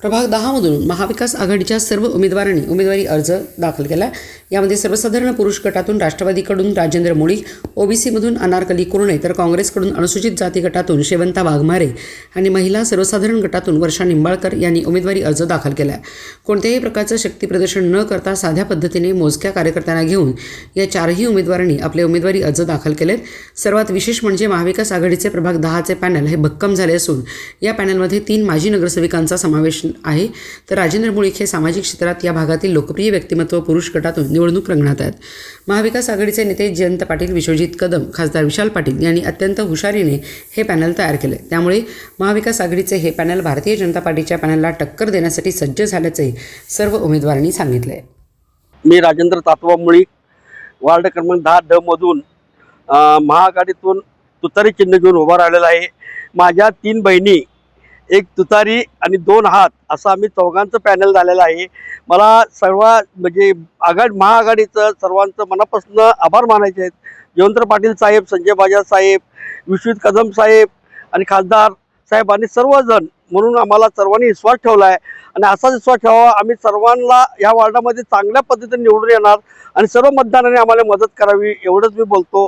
प्रभाग दहामधून महाविकास आघाडीच्या सर्व उमेदवारांनी उमेदवारी अर्ज दाखल केला. यामध्ये सर्वसाधारण पुरुष गटातून राष्ट्रवादीकडून राजेंद्र मोळी ओबीसीमधून अनारकली कुरणे तर काँग्रेसकडून अनुसूचित जाती गटातून शेवंता वाघमारे आणि महिला सर्वसाधारण गटातून वर्षा निंबाळकर यांनी उमेदवारी अर्ज दाखल केला. कोणत्याही प्रकारचं शक्तीप्रदर्शन न करता साध्या पद्धतीने मोजक्या कार्यकर्त्यांना घेऊन या चारही उमेदवारांनी आपले उमेदवारी अर्ज दाखल केलेत. सर्वात विशेष म्हणजे महाविकास आघाडीचे प्रभाग दहाचे पॅनल हे भक्कम झाले असून या पॅनलमध्ये तीन माजी नगरसेविकांचा समावेश आहे. तर राजेंद्र मुळीक हे सामाजिक क्षेत्रात या भागातील लोकप्रिय व्यक्तिमत्व पुरुष गटातून निवडणूक रंगणात आहेत. महाविकास आघाडीचे नेते जयंत पाटील विश्वजित कदम खासदार विशाल पाटील यांनी अत्यंत हुशारीने हे पॅनल तयार केले. त्यामुळे महाविकास आघाडीचे हे पॅनल भारतीय जनता पार्टीच्या पॅनलला टक्कर देण्यासाठी सज्ज झाल्याचे सर्व उमेदवारांनी सांगितले मी राजेंद्र तातवा मुळीक वार्ड क्रमांक दहा ड मधून महाआघाडीतून तुतारी चिन्ह घेऊन उभा राहिलेला आहे. माझ्या तीन बहिणी एक तुतारी आणि दोन हात असं आम्ही चौघांचं पॅनल झालेलं आहे. मला सर्व म्हणजे आघाडी महाआघाडीचं सर्वांचं मनापासून आभार मानायचे आहेत. जयवंत पाटील साहेब संजय बाजार साहेब विश्वित कदम साहेब आणि खासदार साहेब आणि सर्वजण म्हणून आम्हाला सर्वांनी विश्वास ठेवला आहे. आणि असाच विश्वास ठेवावा आम्ही सर्वांना या वार्डामध्ये चांगल्या पद्धतीने निवडून येणार आणि सर्व मतदारांनी आम्हाला मदत करावी एवढंच मी बोलतो.